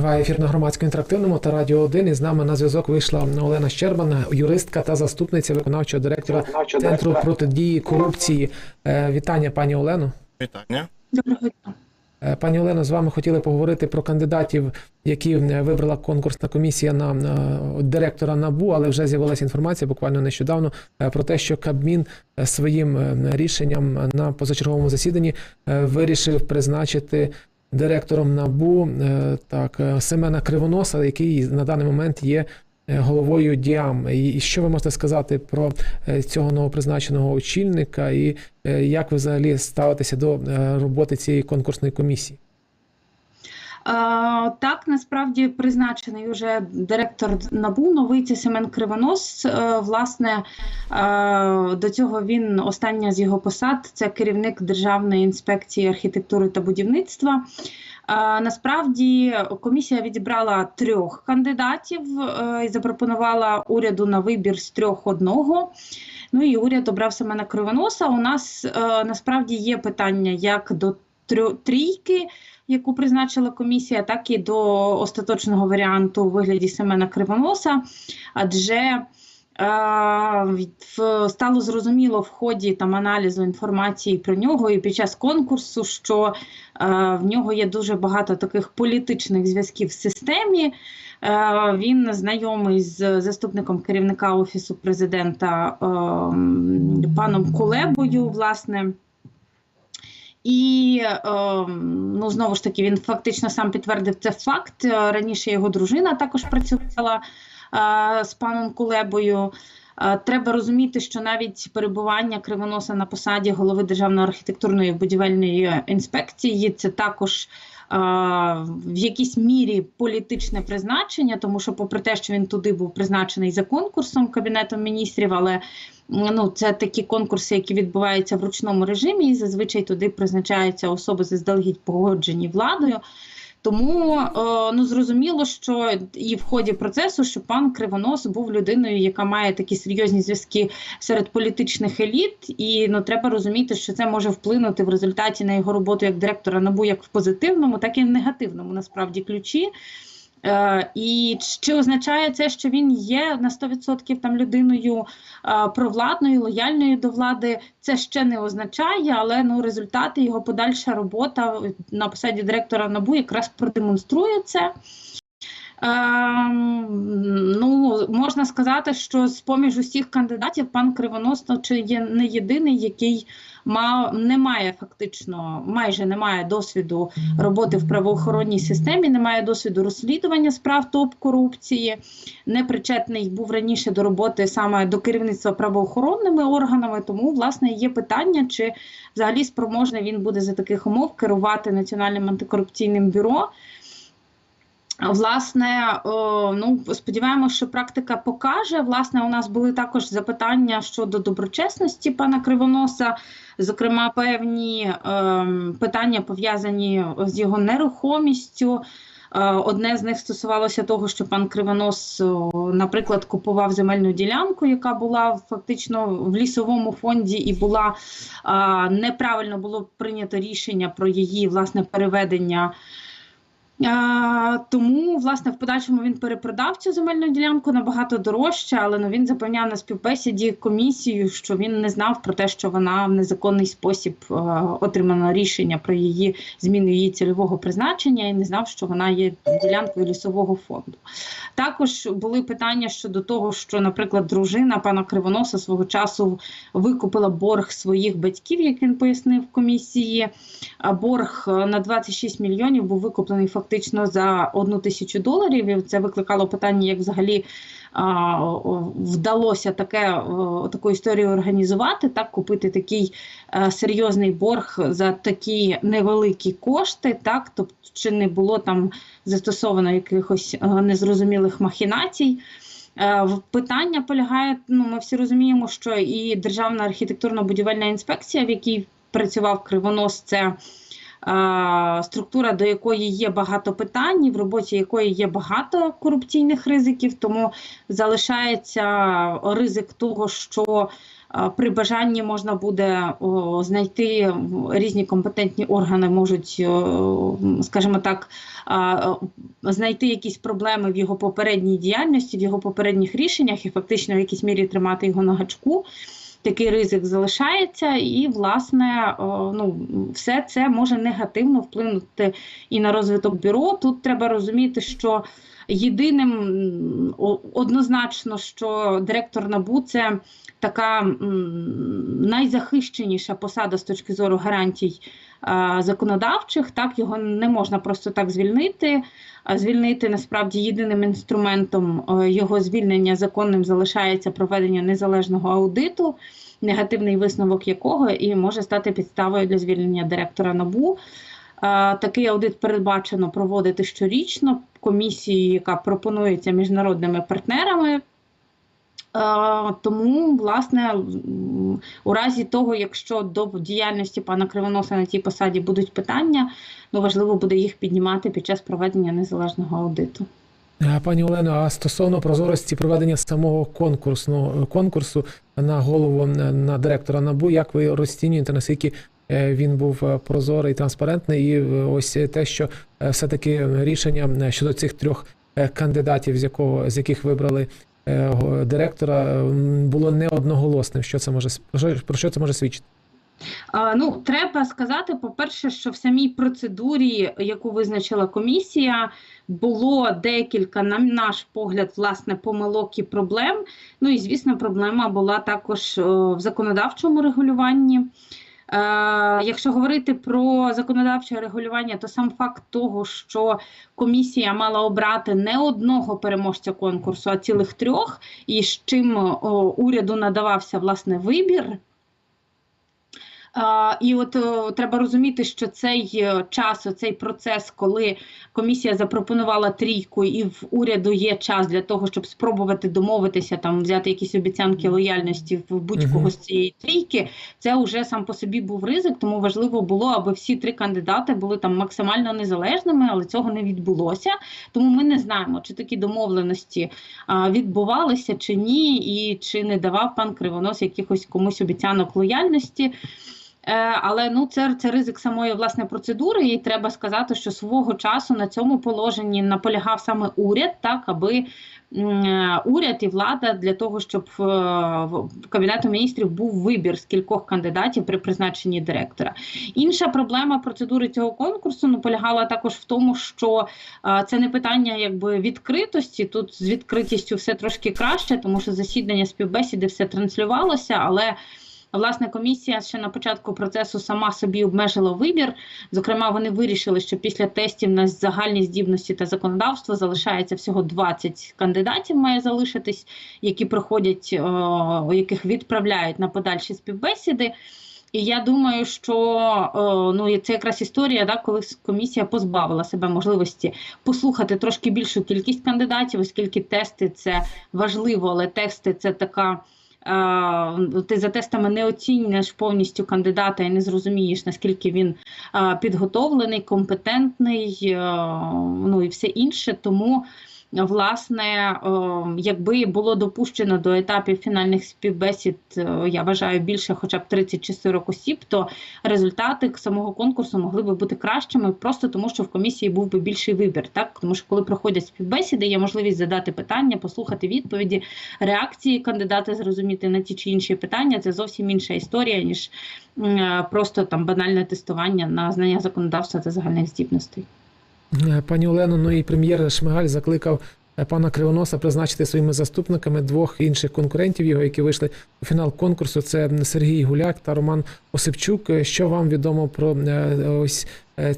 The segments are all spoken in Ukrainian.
Триває ефір на громадському інтерактивному та радіо 1. І з нами на зв'язок вийшла Олена Щербан, юристка та заступниця виконавчого директора Центру протидії корупції. Е, Вітання, пані Олено. Вітання. Доброго дня. Е, Пані Олено, з вами хотіли поговорити про кандидатів, які е, вибрала конкурсна комісія на директора НАБУ, але вже з'явилася інформація буквально нещодавно про те, що Кабмін своїм рішенням на позачерговому засіданні вирішив призначити директором НАБУ е, так е, Семена Кривоноса, який на даний момент є е, головою ДІАМ. І що ви можете сказати про цього новопризначеного очільника, і як ви взагалі ставитеся до роботи цієї конкурсної комісії? Е, так, насправді призначений уже директор НАБУ, новий Семен Кривонос. Е, власне, е, до цього він остання з його посад це керівник Державної інспекції архітектури та будівництва. Насправді комісія відібрала трьох кандидатів і запропонувала уряду на вибір з трьох одного. Ну і уряд обрав Семена Кривоноса. У нас насправді є питання як до трійки, яку призначила комісія, так і до остаточного варіанту у вигляді Семена Кривоноса. Адже е, стало зрозуміло в ході там аналізу інформації про нього і під час конкурсу, що е, в нього є дуже багато таких політичних зв'язків в системі. Е, Він знайомий з заступником керівника офісу президента е, паном Кулебою, власне. І е, ну знову ж таки він фактично сам підтвердив це факт. Е, Раніше його дружина також працювала е, з паном Кулебою. Е, Треба розуміти, що навіть перебування кривоноса на посаді голови Державної архітектурної будівельної інспекції це також в якійсь мірі політичне призначення, тому що, попри те, що він туди був призначений за конкурсом Кабінетом міністрів, але ну, це такі конкурси, які відбуваються в ручному режимі, і зазвичай туди призначаються особи заздалегідь погоджені владою. Тому е, ну зрозуміло, що і в ході процесу, що пан Кривонос був людиною, яка має такі серйозні зв'язки серед політичних еліт, і ну треба розуміти, що це може вплинути в результаті на його роботу як директора НАБУ, як в позитивному, так і в негативному насправді ключі. Е, і чи означає це, що він є на 100% там людиною е, провладною, лояльною до влади? Це ще не означає, але ну результати його подальша робота на посаді директора НАБУ якраз продемонструє це. Ем, ну, можна сказати, що з поміж усіх кандидатів пан Кривонос чи є не єдиний, який мав не має фактично, майже не має досвіду роботи в правоохоронній системі, не має досвіду розслідування справ топ корупції, не причетний був раніше до роботи саме до керівництва правоохоронними органами. Тому власне є питання, чи взагалі спроможний він буде за таких умов керувати національним антикорупційним бюро. Власне, ну сподіваємося, що практика покаже. Власне, у нас були також запитання щодо доброчесності пана Кривоноса, зокрема, певні ем, питання пов'язані з його нерухомістю. Е, Одне з них стосувалося того, що пан Кривонос, наприклад, купував земельну ділянку, яка була фактично в лісовому фонді, і була неправильно було прийнято рішення про її власне переведення. Тому, власне, в подальшому він перепродав цю земельну ділянку набагато дорожче, але ну, він запевняв на співбесіді комісію, що він не знав про те, що вона в незаконний спосіб е, отримано рішення про її зміну її цільового призначення, і не знав, що вона є ділянкою лісового фонду. Також були питання щодо того, що, наприклад, дружина пана Кривоноса свого часу викупила борг своїх батьків, як він пояснив комісії. А борг е, на 26 мільйонів був викуплений фактично за одну тисячу доларів. І це викликало питання, як взагалі а, вдалося таке таку історію організувати, так купити такий е, серйозний борг за такі невеликі кошти, так тобто чи не було там застосовано якихось е, незрозумілих махінацій. Е, Питання полягає, ну ми всі розуміємо, що і Державна архітектурно-будівельна інспекція, в якій працював Кривонос, це структура, до якої є багато питань, в роботі якої є багато корупційних ризиків, тому залишається ризик того, що при бажанні можна буде знайти різні компетентні органи, можуть, о, скажімо так, знайти якісь проблеми в його попередній діяльності, в його попередніх рішеннях і фактично в якійсь мірі тримати його на гачку. Такий ризик залишається, і власне ну, все це може негативно вплинути і на розвиток бюро. Тут треба розуміти, що єдиним однозначно, що директор НАБУ це така найзахищеніша посада з точки зору гарантій законодавчих. Так його не можна просто так звільнити. Звільнити насправді єдиним інструментом е, його звільнення законним залишається проведення незалежного аудиту, негативний висновок якого і може стати підставою для звільнення директора НАБУ. Такий аудит передбачено проводити щорічно комісією, яка пропонується міжнародними партнерами. Тому, власне, у разі того, якщо до діяльності пана Кривоноса на тій посаді будуть питання, ну важливо буде їх піднімати під час проведення незалежного аудиту. Пані Олено, а стосовно прозорості проведення самого конкурсного конкурсу на голову на директора НАБУ, як ви розцінюєте, наскільки він був е, прозорий, транспарентний, і е, ось те, що е, все-таки рішення е, щодо цих трьох е, кандидатів, з якого з яких вибрали е, директора, е, було не одноголосним. Що це може про що- це може свідчити? Ну, треба сказати, по-перше, що в самій процедурі, яку визначила комісія, було декілька, на наш погляд, власне, помилок і проблем. Ну і звісно, проблема була також в законодавчому регулюванні. Е, якщо говорити про законодавче регулювання, то сам факт того, що комісія мала обрати не одного переможця конкурсу, а цілих трьох, і з чим уряду надавався власне вибір. І от треба розуміти, що цей е, час, цей процес, коли комісія запропонувала трійку, і в уряду є час для того, щоб спробувати домовитися, там взяти якісь обіцянки лояльності в будь-кого з цієї трійки, це вже сам по собі був ризик. Тому важливо було, аби всі три кандидати були там максимально незалежними, але цього не відбулося. Тому ми не знаємо, чи такі домовленості відбувалися чи ні, і чи не давав пан Кривонос якихось комусь обіцянок лояльності. Е, Але ну це, це ризик самої власне процедури, і треба сказати, що свого часу на цьому положенні наполягав саме уряд, так аби е, уряд і влада для того, щоб е, в кабінету міністрів був вибір з кількох кандидатів при призначенні директора. Інша проблема процедури цього конкурсу ну полягала також в тому, що це не питання якби відкритості. Тут з відкритістю все трошки краще, тому що засідання співбесіди все транслювалося, але Власне, комісія ще на початку процесу сама собі обмежила вибір. Зокрема, вони вирішили, що після тестів на загальні здібності та законодавство залишається всього 20 кандидатів, має залишитись, які проходять, яких відправляють на подальші співбесіди. І я думаю, що ну це якраз історія, да, коли комісія позбавила себе можливості послухати трошки більшу кількість кандидатів, оскільки тести це важливо, але тести це така. Ти за тестами не оцінюєш повністю кандидата і не зрозумієш, наскільки він підготовлений, компетентний, ну і все інше. Тому, власне, е, якби було допущено до етапів фінальних співбесід, е, я вважаю, більше хоча б 30 чи 40 осіб, то результати самого конкурсу могли би бути кращими, просто тому що в комісії був би більший вибір. Так, тому що коли проходять співбесіди, є можливість задати питання, послухати відповіді, реакції кандидата, зрозуміти на ті чи інші питання. Це зовсім інша історія, ніж е, просто там банальне тестування на знання законодавства та загальних здібностей. Е, Пані Олено, ну і прем'єр Шмигаль закликав е, пана Кривоноса призначити своїми заступниками двох інших конкурентів його, які вийшли у фінал конкурсу. Це Сергій Гуляк та Роман Осипчук. Е, Що вам відомо про ось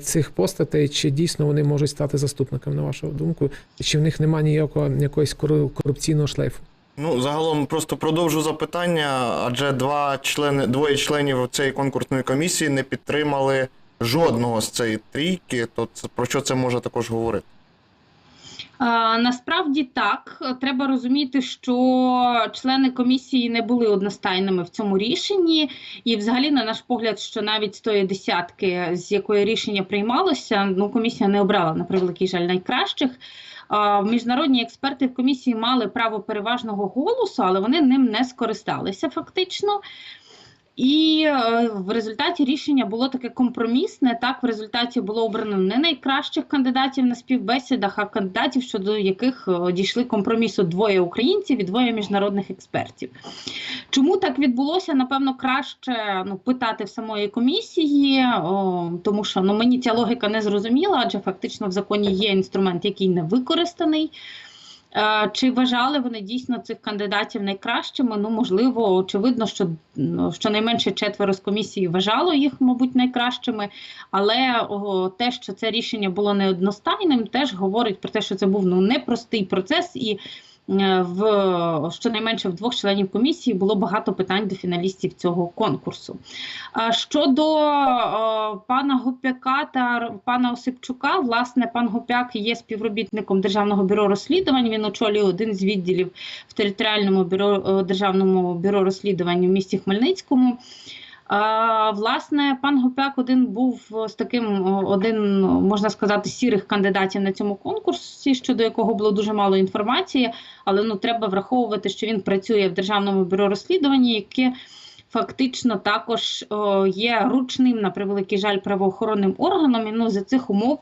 цих постатей? Чи дійсно вони можуть стати заступниками, на вашу думку? Чи в них немає ніякого якогось кору- корупційного шлейфу? Ну, загалом просто продовжу запитання, адже два члени, двоє членів цієї конкурсної комісії не підтримали жодного з цієї трійки. То це про що це може також говорити? А, насправді так, треба розуміти, що члени комісії не були одностайними в цьому рішенні, і, взагалі, на наш погляд, що навіть з тої десятки, з якої рішення приймалося, ну комісія не обрала на превеликий жаль найкращих. міжнародні експерти в комісії мали право переважного голосу, але вони ним не скористалися фактично. І е, в результаті рішення було таке компромісне. Так, в результаті було обрано не найкращих кандидатів на співбесідах, а кандидатів, щодо яких е, дійшли компромісу двоє українців і двоє міжнародних експертів. Чому так відбулося? Напевно, краще ну, питати в самої комісії, о, тому що ну, мені ця логіка не зрозуміла, адже фактично в законі є інструмент, який не використаний. Е, Чи вважали вони дійсно цих кандидатів найкращими? Ну, можливо, очевидно, що ну, щонайменше четверо з комісії вважало їх, мабуть, найкращими. Але те, що це рішення було неодностайним, теж говорить про те, що це був ну, непростий процес, і в щонайменше в двох членів комісії було багато питань до фіналістів цього конкурсу. Щодо е, пана Гопяка та пана Осипчука, власне, пан Гопяк є співробітником Державного бюро розслідувань. Він очолює один з відділів в територіальному бюро е, державному бюро розслідувань у місті Хмельницькому. Власне, пан Гопяк один був з таким один, можна сказати, сірих кандидатів на цьому конкурсі, щодо якого було дуже мало інформації. Але ну треба враховувати, що він працює в державному бюро розслідування, яке фактично також є ручним на превеликий жаль правоохоронним органом. І ну за цих умов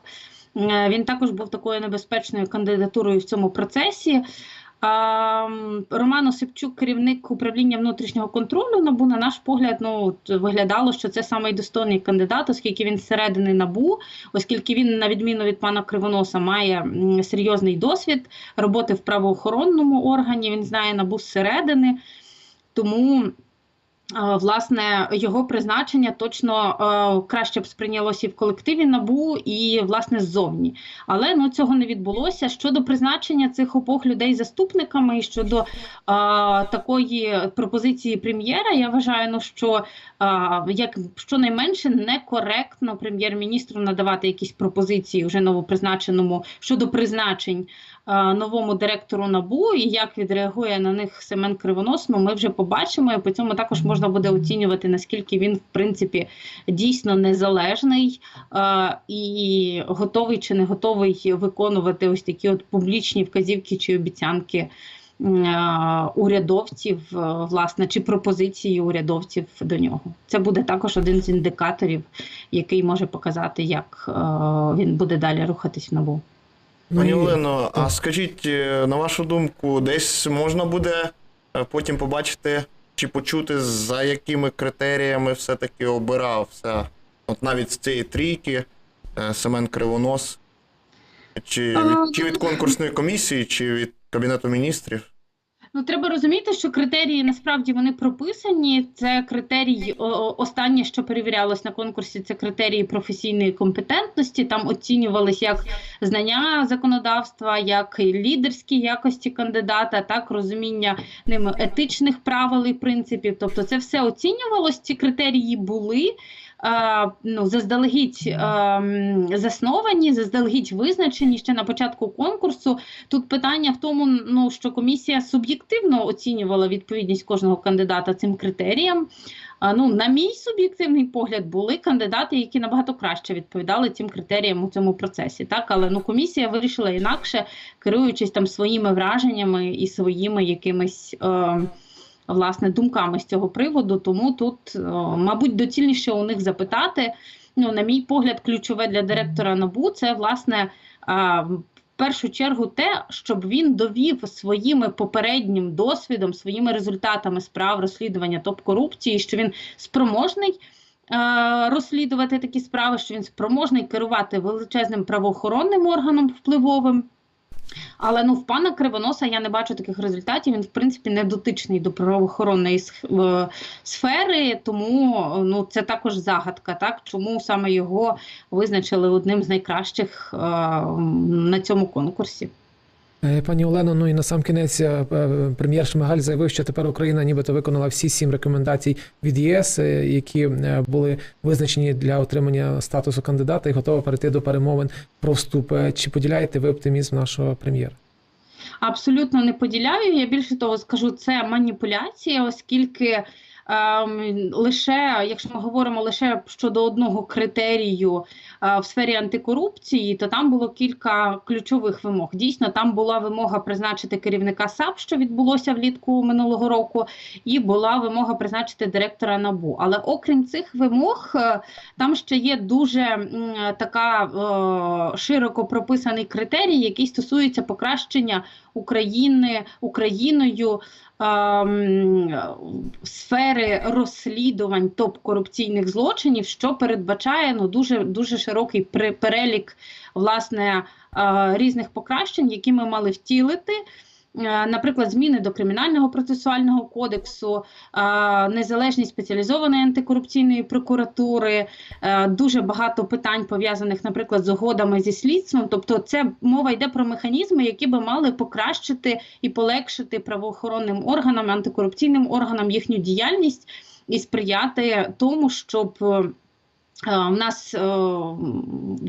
е, він також був такою небезпечною кандидатурою в цьому процесі. Роман Осипчук, керівник управління внутрішнього контролю НАБУ, на наш погляд, ну виглядало, що це самий достойний кандидат, оскільки він зсередини НАБУ, оскільки він, на відміну від пана Кривоноса, має серйозний досвід роботи в правоохоронному органі. Він знає НАБУ зсередини. Тому власне його призначення точно е, краще б сприйнялося і в колективі НАБУ, і власне ззовні. Але ну цього не відбулося. Щодо призначення цих обох людей заступниками і щодо е, такої пропозиції прем'єра, я вважаю, ну що е, як щонайменше некоректно прем'єр-міністру надавати якісь пропозиції вже новопризначеному щодо призначень е, новому директору НАБУ і як відреагує на них Семен Кривонос, ну ми вже побачимо. І по цьому також можна буде оцінювати, наскільки він в принципі дійсно незалежний е, і готовий чи не готовий виконувати ось такі от публічні вказівки чи обіцянки. е, Урядовців, е, власне, чи пропозиції урядовців до нього. Це буде також один з індикаторів, який може показати, як е, він буде далі рухатись в НАБУ. Ну, Пані Олено, а скажіть, е, на вашу думку, десь можна буде е, потім побачити чи почути, за якими критеріями все-таки обирався, от навіть з цієї трійки е, Семен Кривонос, чи від, чи від конкурсної комісії, чи від Кабінету міністрів? Ну, треба розуміти, що критерії насправді вони прописані. Це о, останнє, що перевірялось на конкурсі, це критерії професійної компетентності. Там оцінювались як знання законодавства, як лідерські якості кандидата, так розуміння ними етичних правил і принципів. Тобто, це все оцінювалось. Ці критерії були. Е, Ну, заздалегідь е, засновані, заздалегідь визначені ще на початку конкурсу. Тут питання в тому, ну що комісія суб'єктивно оцінювала відповідність кожного кандидата цим критеріям. Ну, на мій суб'єктивний погляд, були кандидати, які набагато краще відповідали цим критеріям у цьому процесі. Так, але ну комісія вирішила інакше, керуючись там своїми враженнями і своїми якимись. Е, Власне, думками з цього приводу, тому тут, е, мабуть, доцільніше у них запитати. Ну, на мій погляд, ключове для директора НАБУ це власне в першу чергу те, щоб він довів своїми попереднім досвідом, своїми результатами справ розслідування топ-корупції, що він спроможний. е, Розслідувати такі справи, що він спроможний керувати величезним правоохоронним органом впливовим. Але ну в пана Кривоноса я не бачу таких результатів. Він в принципі не дотичний до правоохоронної сфери, тому ну це також загадка. Так чому саме його визначили одним з найкращих е, на цьому конкурсі? Е, Пані Олено, ну і на сам кінець е, е, прем'єр Шмигаль заявив, що тепер Україна нібито виконала всі сім рекомендацій від ЄС, які були визначені для отримання статусу кандидата, і готова перейти до перемовин про вступ. Чи поділяєте ви оптимізм нашого прем'єра? Абсолютно не поділяю. Я більше того скажу, це маніпуляція, оскільки ем, лише, якщо ми говоримо лише щодо одного критерію, в сфері антикорупції, то там було кілька ключових вимог. Дійсно, там була вимога призначити керівника САП, що відбулося влітку минулого року, і була вимога призначити директора НАБУ. Але окрім цих вимог, е, там ще є дуже така е, широко прописаний критерій, який стосується покращення України Україною сфери розслідувань топ-корупційних злочинів, що передбачає ну, дуже, дуже широкий перелік власне, різних покращень, які ми мали втілити. Е, Наприклад, зміни до кримінального процесуального кодексу, е, незалежність спеціалізованої антикорупційної прокуратури, е, дуже багато питань пов'язаних, наприклад, з угодами зі слідством. Тобто, це мова йде про механізми, які би мали покращити і полегшити правоохоронним органам, антикорупційним органам їхню діяльність і сприяти тому, щоб. Е, е, нас е,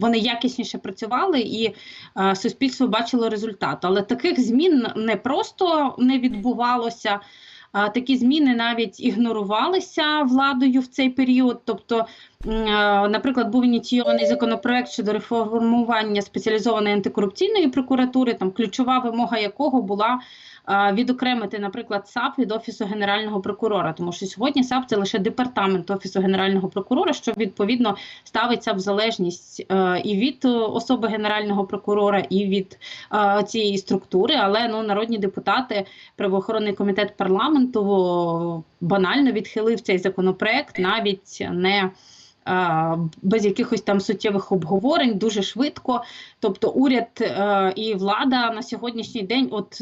вони якісніше працювали і е, суспільство бачило результат. Але таких змін не просто не відбувалося. Такі зміни навіть ігнорувалися владою в цей період. Тобто, наприклад, був ініційований законопроект щодо реформування спеціалізованої антикорупційної прокуратури, там ключова вимога якого була відокремити, наприклад, САП від офісу генерального прокурора, тому що сьогодні САП це лише департамент офісу генерального прокурора, що відповідно ставиться в залежність е, і від е, особи генерального прокурора, і від е, цієї структури. Але ну народні депутати, правоохоронний комітет парламенту банально відхилив цей законопроект, навіть не. Е, Без якихось там суттєвих обговорень дуже швидко. Тобто, уряд е, і влада на сьогоднішній день, от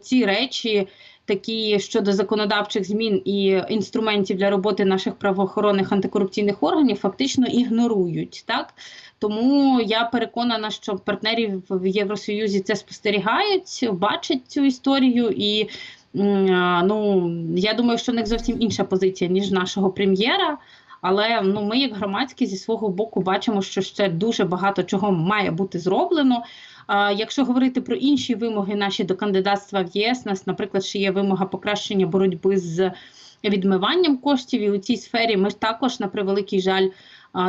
ці речі, такі щодо законодавчих змін і інструментів для роботи наших правоохоронних антикорупційних органів, фактично ігнорують. Так тому я переконана, що партнерів в Євросоюзі це спостерігають, бачать цю історію і. Ну, я думаю, що в них зовсім інша позиція, ніж нашого прем'єра. Але ну, ми, як громадські, зі свого боку, бачимо, що ще дуже багато чого має бути зроблено. Якщо говорити про інші вимоги наші до кандидатства в ЄС, нас, наприклад, ще є вимога покращення боротьби з відмиванням коштів. І у цій сфері ми також, на превеликий жаль,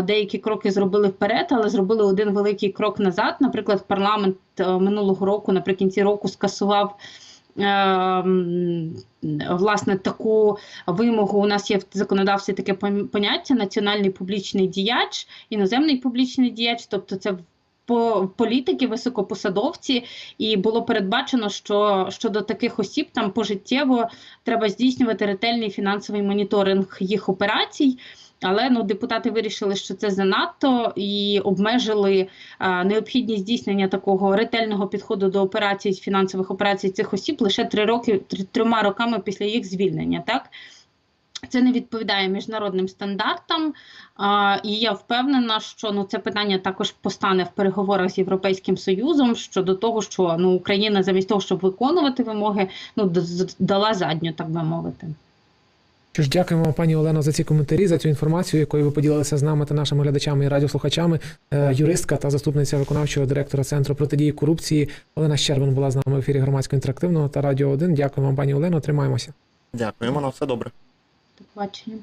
деякі кроки зробили вперед, але зробили один великий крок назад. Наприклад, парламент е, минулого року, наприкінці року, скасував. Ем, Власне, таку вимогу. У нас є в законодавстві таке пон- поняття національний публічний діяч, іноземний публічний діяч, тобто це по політики, високопосадовці, і було передбачено, що щодо таких осіб там пожиттєво треба здійснювати ретельний фінансовий моніторинг їх операцій. Але ну депутати вирішили, що це занадто, і обмежили а, необхідність здійснення такого ретельного підходу до операцій фінансових операцій цих осіб лише три роки тр- трьома роками після їх звільнення. Так це не відповідає міжнародним стандартам, а, і я впевнена, що ну це питання також постане в переговорах з Європейським Союзом щодо того, що ну Україна замість того, щоб виконувати вимоги, ну дала задню, так би мовити. Що ж, дякуємо вам, пані Олено, за ці коментарі, за цю інформацію, якою ви поділилися з нами та нашими глядачами і радіослухачами. Е, Юристка та заступниця виконавчого директора Центру протидії корупції Олена Щербин була з нами в ефірі громадського інтерактивного та радіо 1. Дякуємо вам, пані Олено. Тримаємося. Дякуємо на все добре. До побачення.